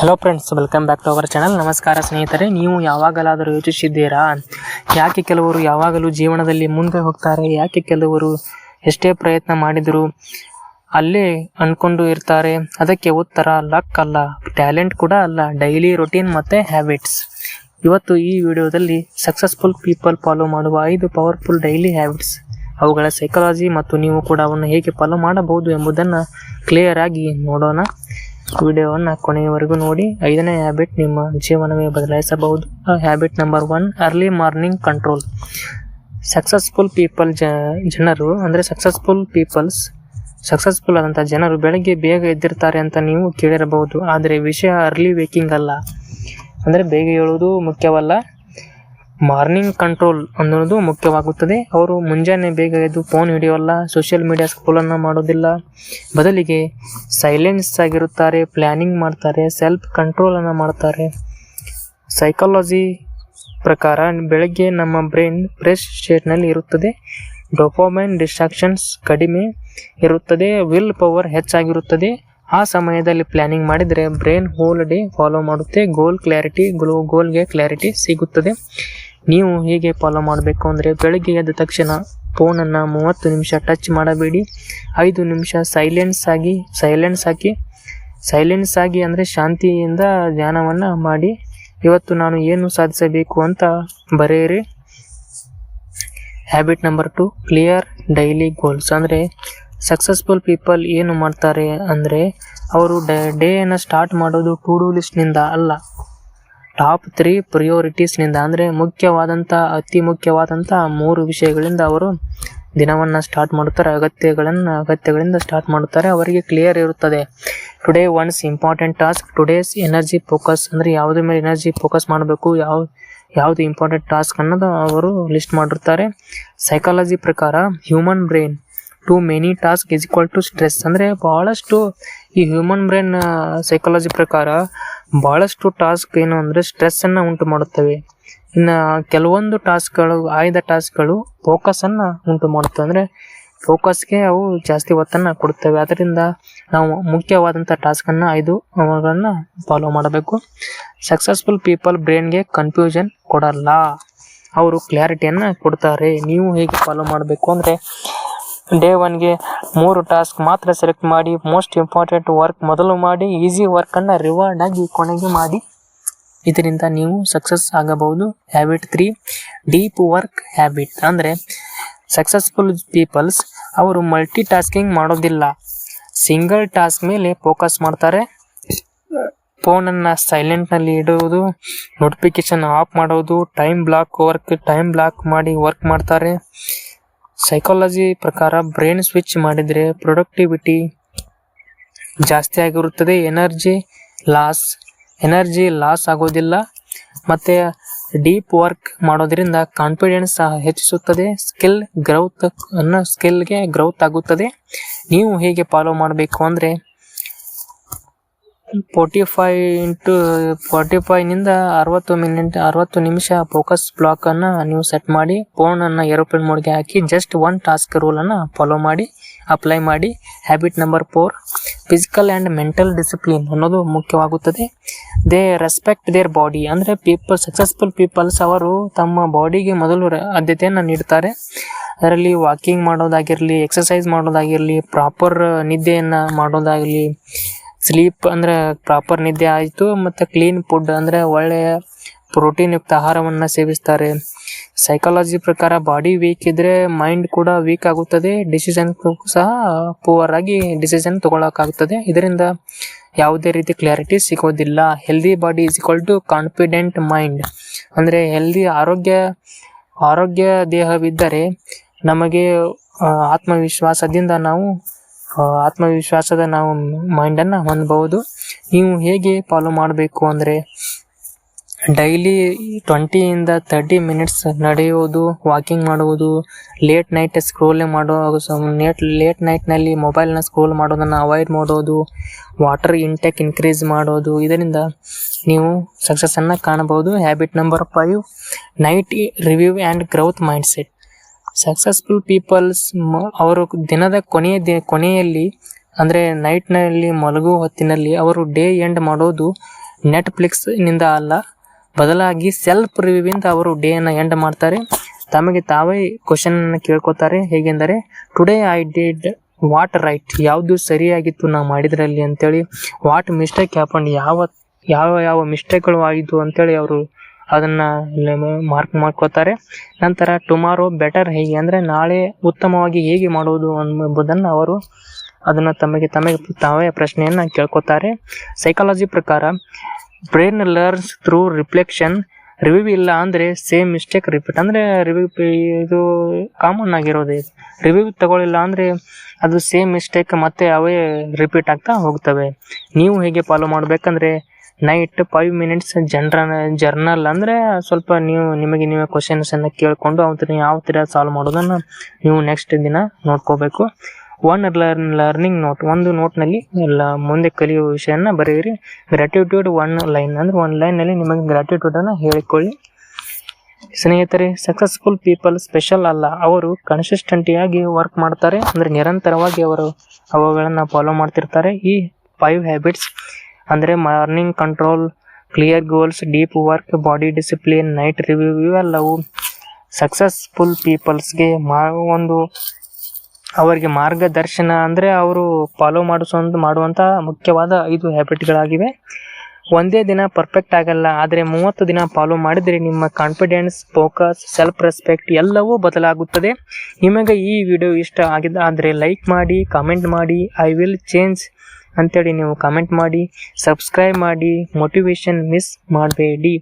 Hello friends welcome back to our channel ನಮಸ್ಕಾರ ಸ್ನೇಹಿತರೆ, ನೀವು ಯಾವಾಗಲಾದರೂ ಯೋಚಿಸಿದ್ದೀರಾ? ಯಾಕೆ ಕೆಲವರು ಯಾವಾಗಲೂ ಜೀವನದಲ್ಲಿ ಮುಂದೆ ಹೋಗ್ತಾರೆ? ಯಾಕೆ ಕೆಲವರು ಎಷ್ಟೇ ಪ್ರಯತ್ನ ಮಾಡಿದರೂ ಅಲ್ಲೇ ಅಂದ್ಕೊಂಡು ಇರ್ತಾರೆ? ಅದಕ್ಕೆ ಉತ್ತರ ಲಕ್ ಅಲ್ಲ ಟ್ಯಾಲೆಂಟ್ ಕೂಡ ಅಲ್ಲ ಡೈಲಿ ರೊಟೀನ್ ಮತ್ತು ಹ್ಯಾಬಿಟ್ಸ್ ಇವತ್ತು ಈ ವಿಡಿಯೋದಲ್ಲಿ ಸಕ್ಸಸ್ಫುಲ್ ಪೀಪಲ್ ಫಾಲೋ ಮಾಡುವ ಐದು ಪವರ್ಫುಲ್ ಡೈಲಿ ಹ್ಯಾಬಿಟ್ಸ್ ಅವುಗಳ ಸೈಕಾಲಜಿ ಮತ್ತು ನೀವು ಕೂಡ ಅವನ್ನು ಹೇಗೆ ಫಾಲೋ ಮಾಡಬಹುದು ಎಂಬುದನ್ನು ಕ್ಲಿಯರ್ ಆಗಿ ನೋಡೋಣ. ವಿಡಿಯೋವನ್ನು ಕೊನೆಯವರೆಗೂ ನೋಡಿ. ಐದನೇ ಹ್ಯಾಬಿಟ್ ನಿಮ್ಮ ಜೀವನವೇ ಬದಲಾಯಿಸಬಹುದು. Habit number one early morning control successful people ಜನರು, ಅಂದರೆ ಸಕ್ಸಸ್ಫುಲ್ ಪೀಪಲ್ಸ್ ಸಕ್ಸಸ್ಫುಲ್ ಆದಂಥ ಜನರು ಬೆಳಗ್ಗೆ ಬೇಗ ಎದ್ದಿರ್ತಾರೆ ಅಂತ ನೀವು ಕೇಳಿರಬಹುದು. ಆದರೆ ವಿಷಯ ಅರ್ಲಿ ವೇಕಿಂಗ್ ಅಲ್ಲ. ಅಂದರೆ ಬೇಗ ಏಳುವುದು ಮುಖ್ಯವಲ್ಲ. ಮಾರ್ನಿಂಗ್ ಕಂಟ್ರೋಲ್ ಅನ್ನೋದು ಮುಖ್ಯವಾಗುತ್ತದೆ. ಅವರು ಮುಂಜಾನೆ ಬೇಗ ಎದ್ದು ಫೋನ್ ಹಿಡಿಯೋಲ್ಲ ಸೋಷಿಯಲ್ ಮೀಡಿಯಾ ಸ್ಕೂಲನ್ನು ಮಾಡೋದಿಲ್ಲ. ಬದಲಿಗೆ ಸೈಲೆನ್ಸ್ ಆಗಿರುತ್ತಾರೆ ಪ್ಲ್ಯಾನಿಂಗ್ ಮಾಡ್ತಾರೆ ಸೆಲ್ಫ್ ಕಂಟ್ರೋಲನ್ನು ಮಾಡ್ತಾರೆ. ಸೈಕಾಲಜಿ ಪ್ರಕಾರ ಬೆಳಗ್ಗೆ ನಮ್ಮ ಬ್ರೈನ್ ಫ್ರೆಶ್ ಸ್ಟೇಟ್ನಲ್ಲಿ ಇರುತ್ತದೆ. ಡೊಪೋಮೈನ್ ಡಿಸ್ಟ್ರಾಕ್ಷನ್ಸ್ ಕಡಿಮೆ ಇರುತ್ತದೆ ವಿಲ್ ಪವರ್ ಹೆಚ್ಚಾಗಿರುತ್ತದೆ. ಆ ಸಮಯದಲ್ಲಿ ಪ್ಲ್ಯಾನಿಂಗ್ ಮಾಡಿದರೆ ಬ್ರೈನ್ ಹೋಲ್ ಡೇ ಫಾಲೋ ಮಾಡುತ್ತೆ. ಗೋಲ್ ಕ್ಲಾರಿಟಿ ಗ್ಲೋ ಗೋಲ್ಗೆ ಕ್ಲಾರಿಟಿ ಸಿಗುತ್ತದೆ. ನೀವು ಹೇಗೆ ಫಾಲೋ ಮಾಡಬೇಕು ಅಂದರೆ ಬೆಳಗ್ಗೆ ಎದ್ದ ತಕ್ಷಣ ಫೋನನ್ನು ಮೂವತ್ತು ನಿಮಿಷ ಟಚ್ ಮಾಡಬೇಡಿ. ಐದು ನಿಮಿಷ ಸೈಲೆನ್ಸ್ ಆಗಿ ಸೈಲೆನ್ಸ್ ಹಾಕಿ ಸೈಲೆನ್ಸ್ ಆಗಿ ಅಂದರೆ ಶಾಂತಿಯಿಂದ ಧ್ಯಾನವನ್ನು ಮಾಡಿ. ಇವತ್ತು ನಾನು ಏನು ಸಾಧಿಸಬೇಕು ಅಂತ ಬರೆಯಿರಿ. Habit number two clear daily goals ಅಂದರೆ ಸಕ್ಸಸ್ಫುಲ್ ಪೀಪಲ್ ಏನು ಮಾಡ್ತಾರೆ ಅಂದರೆ ಅವರು ಡೇ ಡೇಯನ್ನು ಸ್ಟಾರ್ಟ್ ಮಾಡೋದು ಟು ಡೂ ಲಿಸ್ಟ್ನಿಂದ ಅಲ್ಲ. ಟಾಪ್ ತ್ರೀ ಪ್ರಿಯೋರಿಟೀಸ್ನಿಂದ ಅಂದರೆ ಮುಖ್ಯವಾದಂಥ ಅತಿ ಮುಖ್ಯವಾದಂಥ ಮೂರು ವಿಷಯಗಳಿಂದ ಅವರು ದಿನವನ್ನು ಸ್ಟಾರ್ಟ್ ಮಾಡುತ್ತಾರೆ. ಅಗತ್ಯಗಳನ್ನು, ಅಗತ್ಯಗಳಿಂದ ಸ್ಟಾರ್ಟ್ ಮಾಡುತ್ತಾರೆ. ಅವರಿಗೆ ಕ್ಲಿಯರ್ ಇರುತ್ತದೆ. Today one's important task today's energy focus ಅಂದರೆ ಯಾವುದ್ರ ಮೇಲೆ ಎನರ್ಜಿ ಫೋಕಸ್ ಮಾಡಬೇಕು, ಯಾವ, ಯಾವುದು ಇಂಪಾರ್ಟೆಂಟ್ ಟಾಸ್ಕ್ ಅನ್ನೋದು ಅವರು ಲಿಸ್ಟ್ ಮಾಡಿರ್ತಾರೆ ಸೈಕಾಲಜಿ ಪ್ರಕಾರ human brain too many task is equal to stress ಅಂದರೆ ಭಾಳಷ್ಟು ಈ ಹ್ಯೂಮನ್ ಬ್ರೈನ್ ಸೈಕಾಲಜಿ ಪ್ರಕಾರ ಭಾಳಷ್ಟು ಟಾಸ್ಕ್ ಏನು ಅಂದರೆ ಸ್ಟ್ರೆಸ್ಸನ್ನು ಉಂಟು ಮಾಡುತ್ತವೆ. ಇನ್ನು ಕೆಲವೊಂದು ಟಾಸ್ಕ್ಗಳು ಆಯ್ದ ಟಾಸ್ಕ್ಗಳು ಫೋಕಸನ್ನು ಉಂಟು ಮಾಡುತ್ತವೆ. ಅಂದರೆ ಫೋಕಸ್ಗೆ ಅವು ಜಾಸ್ತಿ ಒತ್ತನ್ನು ಕೊಡುತ್ತವೆ. ಅದರಿಂದ ನಾವು ಮುಖ್ಯವಾದಂಥ ಟಾಸ್ಕನ್ನು ಆಯ್ದು ಅವುಗಳನ್ನು ಫಾಲೋ ಮಾಡಬೇಕು. ಸಕ್ಸಸ್ಫುಲ್ ಪೀಪಲ್ ಬ್ರೈನ್ಗೆ ಕನ್ಫ್ಯೂಷನ್ ಕೊಡಲ್ಲ. ಅವರು ಕ್ಲಾರಿಟಿಯನ್ನು ಕೊಡ್ತಾರೆ. ನೀವು ಹೇಗೆ ಫಾಲೋ ಮಾಡಬೇಕು ಅಂದರೆ ಡೇ ಒನ್ಗೆ ಮೂರು ಟಾಸ್ಕ್ ಮಾತ್ರ ಸೆಲೆಕ್ಟ್ ಮಾಡಿ ಮೋಸ್ಟ್ ಇಂಪಾರ್ಟೆಂಟ್ ವರ್ಕ್ ಮೊದಲು ಮಾಡಿ ಈಸಿ ವರ್ಕನ್ನು ರಿವಾರ್ಡ್ ಆಗಿ ಕೊನೆಗೆ ಮಾಡಿ. ಇದರಿಂದ ನೀವು ಸಕ್ಸಸ್ ಆಗಬಹುದು. Habit three deep work habit ಅಂದರೆ ಸಕ್ಸಸ್ಫುಲ್ ಪೀಪಲ್ಸ್ ಅವರು ಮಲ್ಟಿ ಟಾಸ್ಕಿಂಗ್ ಮಾಡೋದಿಲ್ಲ. ಸಿಂಗಲ್ ಟಾಸ್ಕ್ ಮೇಲೆ ಫೋಕಸ್ ಮಾಡ್ತಾರೆ. ಫೋನನ್ನು ಸೈಲೆಂಟ್ನಲ್ಲಿ ಇಡುವುದು ನೋಟಿಫಿಕೇಶನ್ ಆಫ್ ಮಾಡೋದು time block work time block ಮಾಡಿ ವರ್ಕ್ ಮಾಡ್ತಾರೆ. ಸೈಕಾಲಜಿ ಪ್ರಕಾರ ಬ್ರೈನ್ ಸ್ವಿಚ್ ಮಾಡಿದರೆ ಪ್ರೊಡಕ್ಟಿವಿಟಿ ಜಾಸ್ತಿ ಆಗಿರುತ್ತದೆ ಎನರ್ಜಿ ಲಾಸ್ ಎನರ್ಜಿ ಲಾಸ್ ಆಗೋದಿಲ್ಲ ಮತ್ತು ಡೀಪ್ ವರ್ಕ್ ಮಾಡೋದರಿಂದ ಕಾನ್ಫಿಡೆನ್ಸ್ ಸಹ ಹೆಚ್ಚಿಸುತ್ತದೆ ಸ್ಕಿಲ್ ಗ್ರೌತ್ ಅನ್ನೋ ಸ್ಕಿಲ್ಗೆ ಗ್ರೌತ್ ಆಗುತ್ತದೆ. ನೀವು ಹೇಗೆ ಫಾಲೋ ಮಾಡಬೇಕು ಅಂದರೆ ಫೋರ್ಟಿ ಫೈ ಇಂಟು ಫೋರ್ಟಿ ಫೈನಿಂದ ಅರವತ್ತು ಮಿನಿಟ್ ಅರವತ್ತು ನಿಮಿಷ ಫೋಕಸ್ ಬ್ಲಾಕನ್ನು ನೀವು ಸೆಟ್ ಮಾಡಿ ಫೋನನ್ನು ಏರೋಪ್ಲೇನ್ ಮೋಡ್ಗೆ ಹಾಕಿ ಜಸ್ಟ್ ಒನ್ ಟಾಸ್ಕ್ ರೂಲನ್ನು ಫಾಲೋ ಮಾಡಿ ಅಪ್ಲೈ ಮಾಡಿ. Habit number four physical and mental discipline ಅನ್ನೋದು ಮುಖ್ಯವಾಗುತ್ತದೆ. ದೇ ರೆಸ್ಪೆಕ್ಟ್ ದೇರ್ ಬಾಡಿ ಅಂದರೆ ಪೀಪಲ್ ಸಕ್ಸಸ್ಫುಲ್ ಪೀಪಲ್ಸ್ ಅವರು ತಮ್ಮ ಬಾಡಿಗೆ ಮೊದಲು ಆದ್ಯತೆಯನ್ನು ನೀಡ್ತಾರೆ. ಅದರಲ್ಲಿ ವಾಕಿಂಗ್ ಮಾಡೋದಾಗಿರಲಿ ಎಕ್ಸಸೈಸ್ ಮಾಡೋದಾಗಿರಲಿ ಪ್ರಾಪರ್ ನಿದ್ದೆಯನ್ನು ಮಾಡೋದಾಗಲಿ ಸ್ಲೀಪ್ ಅಂದರೆ ಪ್ರಾಪರ್ ನಿದ್ದೆ ಆಯಿತು ಮತ್ತು ಕ್ಲೀನ್ ಫುಡ್ ಅಂದರೆ ಒಳ್ಳೆಯ ಪ್ರೋಟೀನ್ ಯುಕ್ತ ಆಹಾರವನ್ನು ಸೇವಿಸ್ತಾರೆ. ಸೈಕಾಲಜಿ ಪ್ರಕಾರ ಬಾಡಿ ವೀಕ್ ಇದ್ದರೆ ಮೈಂಡ್ ಕೂಡ ವೀಕ್ ಆಗುತ್ತದೆ. ಡಿಸಿಷನ್ ಸಹ ಪೂವರ್ ಆಗಿ ಡಿಸಿಷನ್ ತೊಗೊಳಕ್ಕಾಗುತ್ತದೆ ಇದರಿಂದ ಯಾವುದೇ ರೀತಿ ಕ್ಲಾರಿಟಿ ಸಿಗೋದಿಲ್ಲ. Healthy body is equal to confident mind ಅಂದರೆ ಹೆಲ್ದಿ ಆರೋಗ್ಯ ಆರೋಗ್ಯ ದೇಹವಿದ್ದರೆ ನಮಗೆ ಆತ್ಮವಿಶ್ವಾಸದಿಂದ ನಾವು ಆತ್ಮವಿಶ್ವಾಸದ ನಾವು ಮೈಂಡನ್ನು ಹೊಂದಬಹುದು. ನೀವು ಹೇಗೆ ಫಾಲೋ ಮಾಡಬೇಕು ಅಂದರೆ ಡೈಲಿ ಟ್ವೆಂಟಿಯಿಂದ ತರ್ಟಿ ಮಿನಿಟ್ಸ್ ನಡೆಯುವುದು ವಾಕಿಂಗ್ ಮಾಡುವುದು ಲೇಟ್ ನೈಟ್ ಸ್ಕ್ರೋಲ್ ಮಾಡೋ ನೇಟ್ ಲೇಟ್ ನೈಟ್ನಲ್ಲಿ ಮೊಬೈಲ್ನ ಸ್ಕ್ರೋಲ್ ಮಾಡೋದನ್ನು ಅವಾಯ್ಡ್ ಮಾಡೋದು ವಾಟರ್ ಇಂಟೆಕ್ ಇನ್ಕ್ರೀಸ್ ಮಾಡೋದು, ಇದರಿಂದ ನೀವು ಸಕ್ಸಸ್ಸನ್ನು ಕಾಣಬಹುದು. Habit number five night review and growth mindset successful peoples ಅವರು ದಿನದ ಕೊನೆಯ ದಿ, ಕೊನೆಯಲ್ಲಿ, ಅಂದರೆ ನೈಟ್ನಲ್ಲಿ ಮಲಗುವ ಹೊತ್ತಿನಲ್ಲಿ ಅವರು ಡೇ ಎಂಡ್ ಮಾಡೋದು ನೆಟ್ಫ್ಲಿಕ್ಸ್ನಿಂದ ಅಲ್ಲ. ಬದಲಾಗಿ ಸೆಲ್ಫ್ ರಿವ್ಯೂವಿಂದ ಅವರು ಡೇಯನ್ನು ಎಂಡ್ ಮಾಡ್ತಾರೆ. ತಮಗೆ ತಾವೇ ಕ್ವಶನನ್ನು ಕೇಳ್ಕೊತಾರೆ. ಹೇಗೆಂದರೆ today I did what right ಯಾವುದು ಸರಿಯಾಗಿತ್ತು ನಾವು ಮಾಡಿದ್ರಲ್ಲಿ? ಅಂತೇಳಿ ವಾಟ್ ಮಿಸ್ಟೇಕ್ ಹ್ಯಾಪನ್ ಯಾವ ಯಾವ ಯಾವ ಮಿಸ್ಟೇಕ್ಗಳು ಆಯಿತು ಅಂತೇಳಿ ಅವರು ಅದನ್ನು ಮಾರ್ಕ್ ಮಾಡ್ಕೋತಾರೆ ನಂತರ ಟುಮಾರೋ ಬೆಟರ್ ಹೇಗೆ ಅಂದರೆ ನಾಳೆ ಉತ್ತಮವಾಗಿ ಹೇಗೆ ಮಾಡುವುದು ಎಂಬುದನ್ನು ಅವರು ಅದನ್ನು ತಮಗೆ ತಮಗೆ ತಾವೇ ಪ್ರಶ್ನೆಯನ್ನು ಕೇಳ್ಕೊತಾರೆ ಸೈಕಾಲಜಿ ಪ್ರಕಾರ brain learns through reflection review ಇಲ್ಲ ಅಂದರೆ ಸೇಮ್ ಮಿಸ್ಟೇಕ್ ರಿಪೀಟ್ ಅಂದರೆ ರಿವ್ಯೂ ಇದು ಕಾಮನ್ ಆಗಿರೋದು. ರಿವ್ಯೂ ತಗೊಳ್ಳಿಲ್ಲ ಅಂದರೆ ಅದು ಸೇಮ್ ಮಿಸ್ಟೇಕ್ ಮತ್ತೆ ಅವೇ ರಿಪೀಟ್ ಆಗ್ತಾ ಹೋಗ್ತವೆ. ನೀವು ಹೇಗೆ ಫಾಲೋ ಮಾಡಬೇಕಂದ್ರೆ ನೈಟ್ ಫೈವ್ ಮಿನಿಟ್ಸ್ ಜನರ ಜರ್ನಲ್ ಅಂದರೆ ಸ್ವಲ್ಪ ನೀವು ನಿಮಗೆ ನೀವೇ ಕ್ವಶನ್ಸನ್ನು ಕೇಳಿಕೊಂಡು ಅವನ್ನ ಯಾವ ಥರ ಸಾಲ್ವ್ ಮಾಡೋದನ್ನು ನೀವು ನೆಕ್ಸ್ಟ್ ದಿನ ನೋಡ್ಕೋಬೇಕು. ಒನ್ ಲರ್ನ್ ಲರ್ನಿಂಗ್ ನೋಟ್ ಒಂದು ನೋಟ್ನಲ್ಲಿ ಎಲ್ಲ ಮುಂದೆ ಕಲಿಯುವ ವಿಷಯನ ಬರೆಯಿರಿ. ಗ್ರ್ಯಾಟಿಟ್ಯೂಡ್ ಒನ್ ಲೈನ್ ಅಂದರೆ ಒನ್ ಲೈನಲ್ಲಿ ನಿಮಗೆ ಗ್ರ್ಯಾಟಿಟ್ಯೂಡನ್ನು ಹೇಳಿಕೊಳ್ಳಿ. ಸ್ನೇಹಿತರೆ ಸಕ್ಸಸ್ಫುಲ್ ಪೀಪಲ್ ಸ್ಪೆಷಲ್ ಅಲ್ಲ. ಅವರು ಕನ್ಸಿಸ್ಟೆಂಟಿಯಾಗಿ ವರ್ಕ್ ಮಾಡ್ತಾರೆ. ಅಂದರೆ ನಿರಂತರವಾಗಿ ಅವರು ಅವುಗಳನ್ನು ಫಾಲೋ ಮಾಡ್ತಿರ್ತಾರೆ. ಈ ಫೈವ್ ಹ್ಯಾಬಿಟ್ಸ್ ಅಂದರೆ morning control clear goals deep work body discipline night review ಇವೆಲ್ಲವು ಸಕ್ಸಸ್ಫುಲ್ ಪೀಪಲ್ಸ್ಗೆ ಮಾ, ಒಂದು ಅವರಿಗೆ ಮಾರ್ಗದರ್ಶನ ಅಂದರೆ ಅವರು ಫಾಲೋ ಮಾಡಿಸೋ ಮಾಡುವಂಥ ಮುಖ್ಯವಾದ ಐದು ಹ್ಯಾಬಿಟ್ಗಳಾಗಿವೆ ಒಂದೇ ದಿನ ಪರ್ಫೆಕ್ಟ್ ಆಗಲ್ಲ, ಆದರೆ ಮೂವತ್ತು ದಿನ ಫಾಲೋ ಮಾಡಿದರೆ ನಿಮ್ಮ ಕಾನ್ಫಿಡೆನ್ಸ್ ಫೋಕಸ್ ಸೆಲ್ಫ್ ರೆಸ್ಪೆಕ್ಟ್ ಎಲ್ಲವೂ ಬದಲಾಗುತ್ತದೆ. ನಿಮಗೆ ಈ ವಿಡಿಯೋ ಇಷ್ಟ ಆಗಿದೆ ಆದರೆ ಲೈಕ್ ಮಾಡಿ ಕಾಮೆಂಟ್ ಮಾಡಿ ಐ ವಿಲ್ ಚೇಂಜ್ ಅಂತೇಳಿ ನೀವು ಕಾಮೆಂಟ್ ಮಾಡಿ ಸಬ್ಸ್ಕ್ರೈಬ್ ಮಾಡಿ ಮೋಟಿವೇಶನ್ ಮಿಸ್ ಮಾಡಬೇಡಿ.